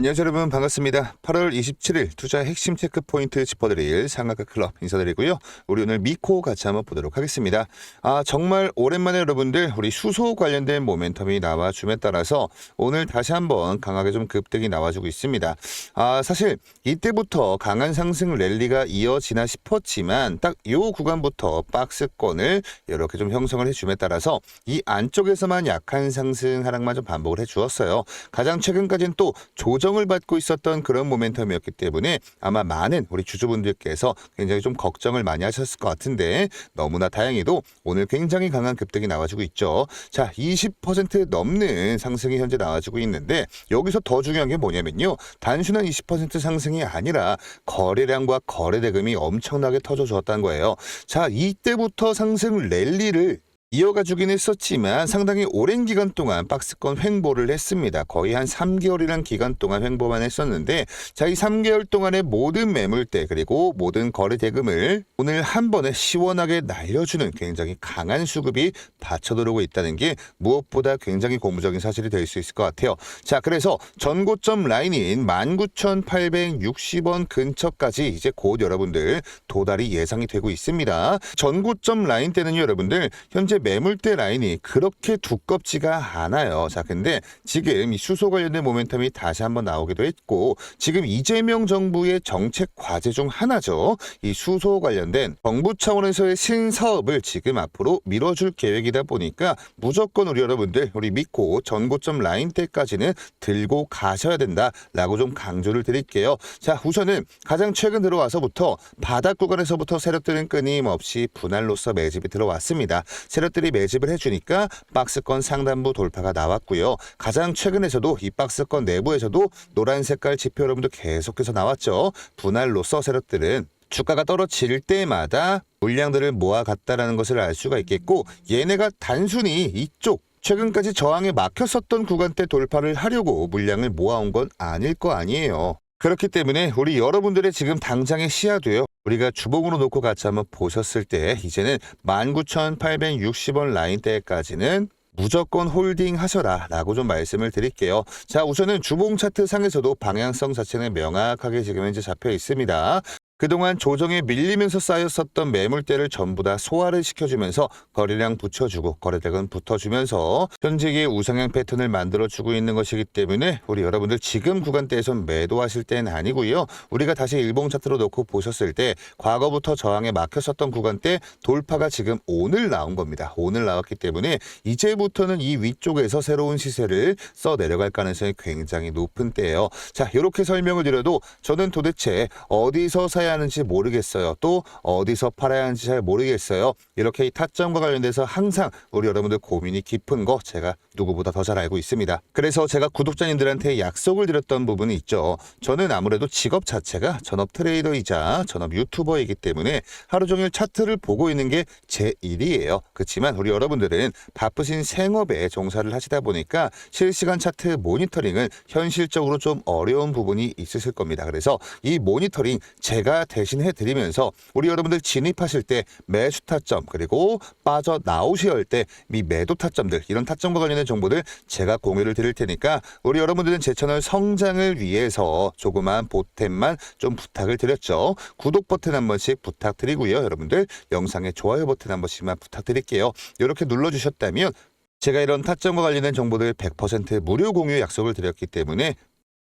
안녕하세요 여러분 반갑습니다. 8월 27일 투자 핵심 체크 포인트 짚어드릴 상가가 클럽 인사드리고요. 우리 오늘 미코 같이 한번 보도록 하겠습니다. 아 정말 오랜만에 여러분들 우리 수소 관련된 모멘텀이 나와줌에 따라서 오늘 다시 한번 강하게 좀 급등이 나와주고 있습니다. 아 사실 이때부터 강한 상승 랠리가 이어지나 싶었지만 딱 요 구간부터 박스권을 이렇게 좀 형성을 해줌에 따라서 이 안쪽에서만 약한 상승 하락만 좀 반복을 해주었어요. 가장 최근까지는 또 조정 을 받고 있었던 그런 모멘텀이었기 때문에 아마 많은 우리 주주분들께서 굉장히 좀 걱정을 많이 하셨을 것 같은데 너무나 다행히도 오늘 굉장히 강한 급등이 나와주고 있죠. 자, 20% 넘는 상승이 현재 나와주고 있는데 여기서 더 중요한 게 뭐냐면요. 단순한 20% 상승이 아니라 거래량과 거래 대금이 엄청나게 터져 주었다는 거예요. 자, 이때부터 상승 랠리를 이어가주긴 했었지만 상당히 오랜 기간 동안 박스권 횡보를 했습니다. 거의 한 3개월이란 기간 동안 횡보만 했었는데 자이 3개월 동안의 모든 매물대 그리고 모든 거래 대금을 오늘 한 번에 시원하게 날려주는 굉장히 강한 수급이 받쳐 들어오고 있다는 게 무엇보다 굉장히 고무적인 사실이 될 수 있을 것 같아요. 자 그래서 전고점 라인인 19,860원 근처까지 이제 곧 여러분들 도달이 예상이 되고 있습니다. 전고점 라인 때는요 여러분들 현재 매물대 라인이 그렇게 두껍지가 않아요. 자, 근데 지금 이 수소 관련된 모멘텀이 다시 한번 나오기도 했고, 지금 이재명 정부의 정책 과제 중 하나죠. 이 수소 관련된 정부 차원에서의 신사업을 지금 앞으로 밀어줄 계획이다 보니까 무조건 우리 여러분들, 우리 믿고 전고점 라인 때까지는 들고 가셔야 된다라고 좀 강조를 드릴게요. 자, 우선은 가장 최근 들어와서부터 바닥 구간에서부터 세력들은 끊임없이 분할로서 매집이 들어왔습니다. 세력 들이 매집을 해주니까 박스권 상단부 돌파가 나왔고요. 가장 최근에서도 이 박스권 내부에서도 노란 색깔 지표 여러분들 계속해서 나왔죠. 분할로서 세력들은 주가가 떨어질 때마다 물량들을 모아갔다라는 것을 알 수가 있겠고 얘네가 단순히 이쪽 최근까지 저항에 막혔었던 구간대 돌파를 하려고 물량을 모아온 건 아닐 거 아니에요. 그렇기 때문에 우리 여러분들의 지금 당장의 시야도요. 우리가 주봉으로 놓고 같이 한번 보셨을 때 이제는 19,860원 라인대까지는 무조건 홀딩 하셔라 라고 좀 말씀을 드릴게요. 자, 우선은 주봉 차트 상에서도 방향성 자체는 명확하게 지금 현재 잡혀 있습니다. 그동안 조정에 밀리면서 쌓였었던 매물대를 전부 다 소화를 시켜주면서 거래량 붙여주고 거래량은 붙어주면서 현재의 우상향 패턴을 만들어주고 있는 것이기 때문에 우리 여러분들 지금 구간대에선 매도하실 때는 아니고요. 우리가 다시 일봉 차트로 놓고 보셨을 때 과거부터 저항에 막혔었던 구간대 돌파가 지금 오늘 나온 겁니다. 오늘 나왔기 때문에 이제부터는 이 위쪽에서 새로운 시세를 써 내려갈 가능성이 굉장히 높은 때예요. 자, 이렇게 설명을 드려도 저는 도대체 어디서 사야 하는지 모르겠어요. 또 어디서 팔아야 하는지 잘 모르겠어요. 이렇게 이 타점과 관련돼서 항상 우리 여러분들 고민이 깊은 거 제가 누구보다 더 잘 알고 있습니다. 그래서 제가 구독자님들한테 약속을 드렸던 부분이 있죠. 저는 아무래도 직업 자체가 전업 트레이더이자 전업 유튜버이기 때문에 하루 종일 차트를 보고 있는 게 제 일이에요. 그렇지만 우리 여러분들은 바쁘신 생업에 종사를 하시다 보니까 실시간 차트 모니터링은 현실적으로 좀 어려운 부분이 있으실 겁니다. 그래서 이 모니터링 제가 대신 해 드리면서 우리 여러분들 진입하실 때 매수 타점 그리고 빠져 나오셔야 할 때 이 매도 타점들 이런 타점과 관련된 정보들 제가 공유를 드릴 테니까 우리 여러분들은 제 채널 성장을 위해서 조그만 보탬만 좀 부탁을 드렸죠. 구독 버튼 한 번씩 부탁드리고요. 여러분들 영상에 좋아요 버튼 한 번씩만 부탁드릴게요. 이렇게 눌러주셨다면 제가 이런 타점과 관련된 정보들 100% 무료 공유 약속을 드렸기 때문에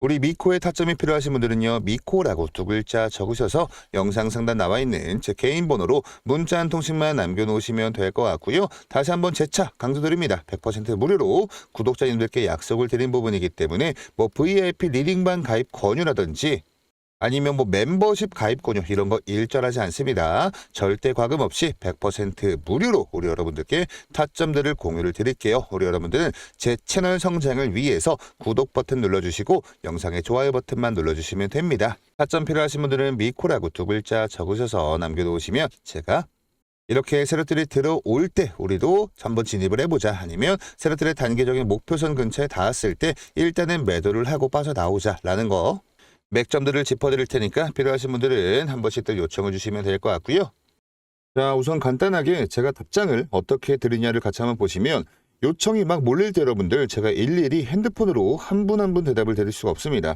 우리 미코의 타점이 필요하신 분들은요, 미코라고 두 글자 적으셔서 영상 상단 나와 있는 제 개인 번호로 문자 한 통씩만 남겨놓으시면 될 것 같고요. 다시 한번 재차 강조드립니다. 100% 무료로 구독자님들께 약속을 드린 부분이기 때문에 뭐 VIP 리딩반 가입 권유라든지 아니면 뭐 멤버십 가입 권유 이런 거 일절하지 않습니다. 절대 과금 없이 100% 무료로 우리 여러분들께 타점들을 공유를 드릴게요. 우리 여러분들은 제 채널 성장을 위해서 구독 버튼 눌러주시고 영상에 좋아요 버튼만 눌러주시면 됩니다. 타점 필요하신 분들은 미코라고 두 글자 적으셔서 남겨놓으시면 제가 이렇게 세력들이 들어올 때 우리도 한번 진입을 해보자 아니면 세력들의 단계적인 목표선 근처에 닿았을 때 일단은 매도를 하고 빠져나오자라는 거 맥점들을 짚어드릴 테니까 필요하신 분들은 한 번씩들 요청을 주시면 될 것 같고요. 자, 우선 간단하게 제가 답장을 어떻게 드리냐를 같이 한번 보시면 요청이 막 몰릴 때 여러분들 제가 일일이 핸드폰으로 한 분 한 분 대답을 드릴 수가 없습니다.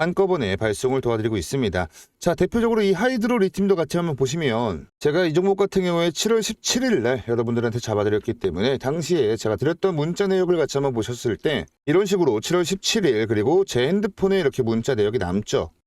한꺼번에 발송을 도와드리고 있습니다. 자, 대표적으로 이 하이드로 리튬도 같이 한번 보시면 제가 이 종목 같은 경우에 7월 17일 날 여러분들한테 잡아드렸기 때문에 당시에 제가 드렸던 문자 내역을 같이 한번 보셨을 때 이런 식으로 7월 17일 그리고 제 핸드폰에 이렇게 문자 내역이 남죠.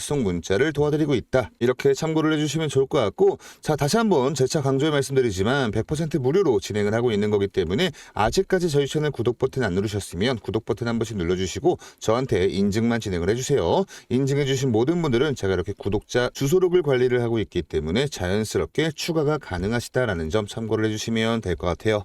송 문자를 도와드리고 있다. 이렇게 참고를 해주시면 좋을 것 같고 자 다시 한번 재차 강조해 말씀드리지만 100% 무료로 진행을 하고 있는 거기 때문에 아직까지 저희 채널 구독 버튼 안 누르셨으면 구독 버튼 한 번씩 눌러주시고 저한테 인증만 진행을 해주세요. 인증해주신 모든 분들은 제가 이렇게 구독자 주소록을 관리를 하고 있기 때문에 자연스럽게 추가가 가능하시다라는 점 참고를 해주시면 될 것 같아요.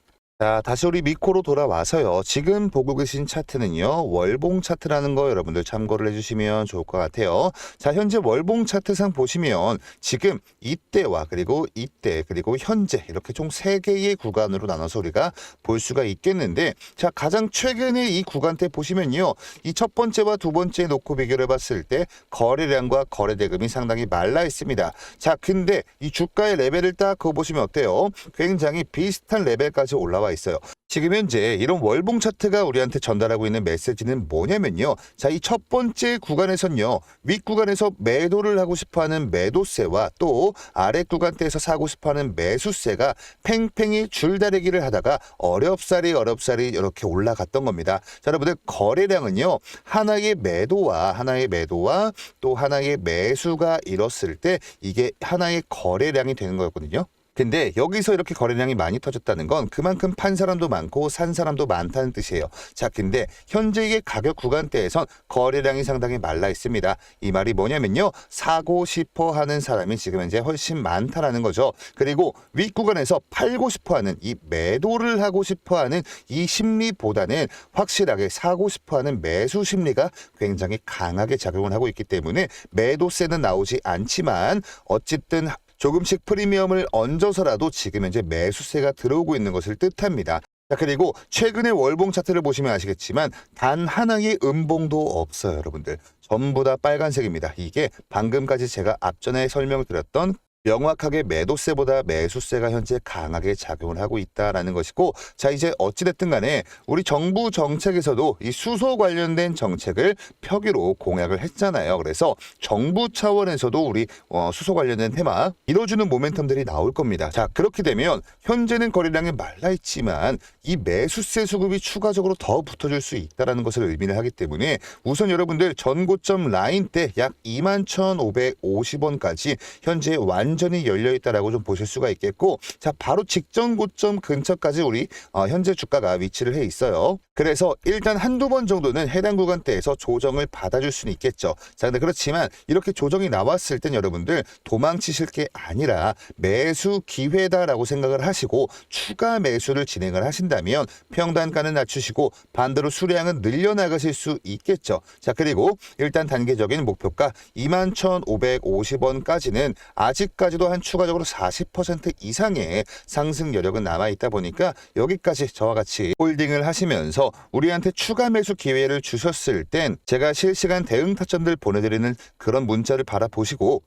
자, 다시 우리 미코로 돌아와서요. 지금 보고 계신 차트는요. 월봉 차트라는 거 여러분들 참고를 해주시면 좋을 것 같아요. 자, 현재 월봉 차트상 보시면 지금 이때와 그리고 이때 그리고 현재 이렇게 총 세개의 구간으로 나눠서 우리가 볼 수가 있겠는데 자, 가장 최근에 이 구간대 보시면요. 이 첫 번째와 두 번째 놓고 비교를 해봤을 때 거래량과 거래 대금이 상당히 말라 있습니다. 자, 근데 이 주가의 레벨을 딱 그거 보시면 어때요? 굉장히 비슷한 레벨까지 올라와 있어요. 지금 현재 이런 월봉 차트가 우리한테 전달하고 있는 메시지는 뭐냐면요. 자, 이 첫 번째 구간에선요. 윗 구간에서 매도를 하고 싶어 하는 매도세와 또 아래 구간대에서 사고 싶어 하는 매수세가 팽팽히 줄다리기를 하다가 어렵사리 어렵사리 이렇게 올라갔던 겁니다. 자, 여러분들 거래량은요. 하나의 매도와 하나의 매도와 또 하나의 매수가 이뤘을 때 이게 하나의 거래량이 되는 거였거든요. 근데 여기서 이렇게 거래량이 많이 터졌다는 건 그만큼 판 사람도 많고 산 사람도 많다는 뜻이에요. 자, 근데 현재의 가격 구간대에선 거래량이 상당히 말라 있습니다. 이 말이 뭐냐면요. 사고 싶어 하는 사람이 지금 현재 훨씬 많다라는 거죠. 그리고 윗 구간에서 팔고 싶어 하는 이 매도를 하고 싶어 하는 이 심리보다는 확실하게 사고 싶어 하는 매수 심리가 굉장히 강하게 작용을 하고 있기 때문에 매도세는 나오지 않지만 어쨌든 조금씩 프리미엄을 얹어서라도 지금 현재 매수세가 들어오고 있는 것을 뜻합니다. 자, 그리고 최근의 월봉 차트를 보시면 아시겠지만 단 하나의 음봉도 없어요, 여러분들. 전부 다 빨간색입니다. 이게 방금까지 제가 앞전에 설명드렸던 명확하게 매도세보다 매수세가 현재 강하게 작용을 하고 있다라는 것이고 자 이제 어찌됐든 간에 우리 정부 정책에서도 이 수소 관련된 정책을 표기로 공약을 했잖아요. 그래서 정부 차원에서도 우리 어, 수소 관련된 테마 이뤄주는 모멘텀들이 나올 겁니다. 자 그렇게 되면 현재는 거래량이 말라 있지만 이 매수세 수급이 추가적으로 더 붙어줄 수 있다라는 것을 의미를 하기 때문에 우선 여러분들 전고점 라인 때 약 21,550원까지 현재 완전히 열려 있다라고 좀 보실 수가 있겠고 자 바로 직전 고점 근처까지 우리 어, 현재 주가가 위치를 해 있어요. 그래서 일단 한두 번 정도는 해당 구간대에서 조정을 받아줄 수는 있겠죠. 자 근데 그렇지만 이렇게 조정이 나왔을 땐 여러분들 도망치실 게 아니라 매수 기회다라고 생각을 하시고 추가 매수를 진행을 하신다 면 평단가는 낮추시고 반대로 수량은 늘려나가실 수 있겠죠. 자 그리고 일단 단계적인 목표가 21,550원까지는 아직까지도 한 추가적으로 40% 이상의 상승 여력은 남아 있다 보니까 여기까지 저와 같이 홀딩을 하시면서 우리한테 추가 매수 기회를 주셨을 땐 제가 실시간 대응 타점들 보내드리는 그런 문자를 바라보시고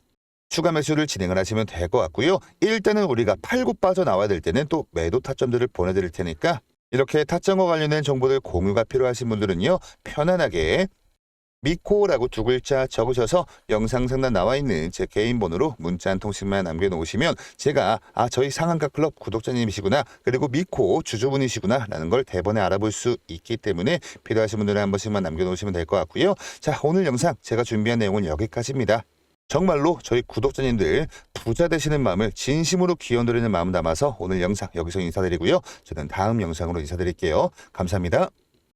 추가 매수를 진행을 하시면 될 것 같고요. 일단은 우리가 팔고 빠져나와야 될 때는 또 매도 타점들을 보내드릴 테니까 이렇게 타점과 관련된 정보들 공유가 필요하신 분들은요. 편안하게 미코라고 두 글자 적으셔서 영상 상단 나와 있는 제 개인 번호로 문자 한 통씩만 남겨놓으시면 제가 아 저희 상한가 클럽 구독자님이시구나 그리고 미코 주주분이시구나 라는 걸 대번에 알아볼 수 있기 때문에 필요하신 분들은 한 번씩만 남겨놓으시면 될 것 같고요. 자 오늘 영상 제가 준비한 내용은 여기까지입니다. 정말로 저희 구독자님들 부자 되시는 마음을 진심으로 기원드리는 마음 담아서 오늘 영상 여기서 인사드리고요. 저는 다음 영상으로 인사드릴게요. 감사합니다.